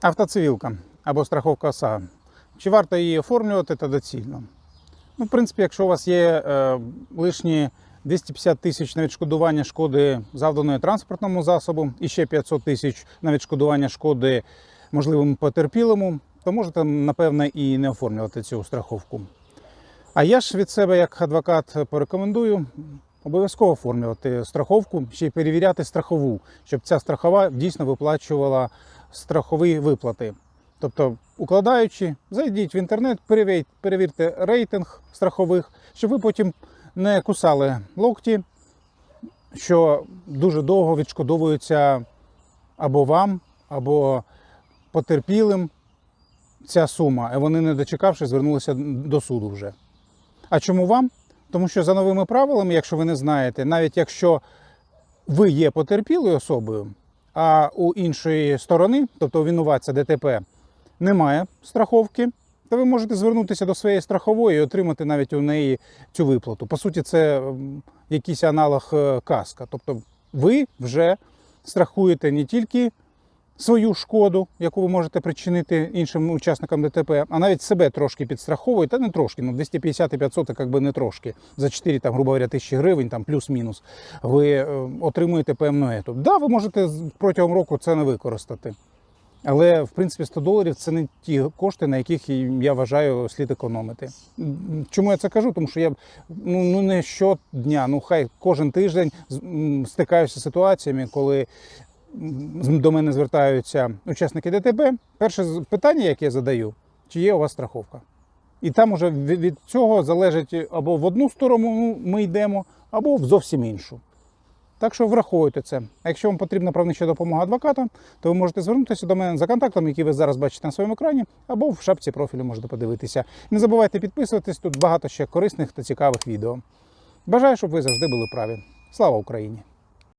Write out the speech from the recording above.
Автоцивілка або страховка ОСАГО. Чи варто її оформлювати та доцільно? Ну, в принципі, якщо у вас є е, лишні 250 тисяч на відшкодування шкоди завданої транспортному засобу і ще 500 тисяч на відшкодування шкоди можливому потерпілому, то можете, напевне, і не оформлювати цю страховку. А я ж від себе, як адвокат, порекомендую обов'язково оформлювати страховку, ще й перевіряти страхову, щоб ця страхова дійсно виплачувала страхові виплати. Тобто, укладаючи, зайдіть в інтернет, перевірте, рейтинг страхових, щоб ви потім не кусали локті, що дуже довго відшкодовується або вам, або потерпілим ця сума, і вони, не дочекавши, звернулися до суду вже. А чому вам? Тому що за новими правилами, якщо ви не знаєте, навіть якщо ви є потерпілою особою, а у іншої сторони, тобто винуватця ДТП, немає страховки, то ви можете звернутися до своєї страхової і отримати навіть у неї цю виплату. По суті, це якийсь аналог е, каска. Тобто ви вже страхуєте не тільки свою шкоду, яку ви можете причинити іншим учасникам ДТП, а навіть себе трошки підстраховуєте, та не трошки, ну 250 і 500 це якби не трошки. За 4, там, грубо говоря, тисячі гривень, там плюс-мінус, ви е, отримуєте певну ету. Да, ви можете протягом року це не використати. Але в принципі 100 доларів це не ті кошти, на яких я вважаю слід економити. Чому я це кажу? Тому що я ну, ну не щодня, ну хай кожен тиждень стикаюся з ситуаціями, коли до мене звертаються учасники ДТП. Перше питання, яке я задаю, чи є у вас страховка? І там уже від цього залежить або в одну сторону ми йдемо, або в зовсім іншу. Так що враховуйте це. А якщо вам потрібна правнича допомога адвоката, то ви можете звернутися до мене за контактом, який ви зараз бачите на своєму екрані, або в шапці профілю можете подивитися. Не забувайте підписуватись, тут багато ще корисних та цікавих відео. Бажаю, щоб ви завжди були праві. Слава Україні!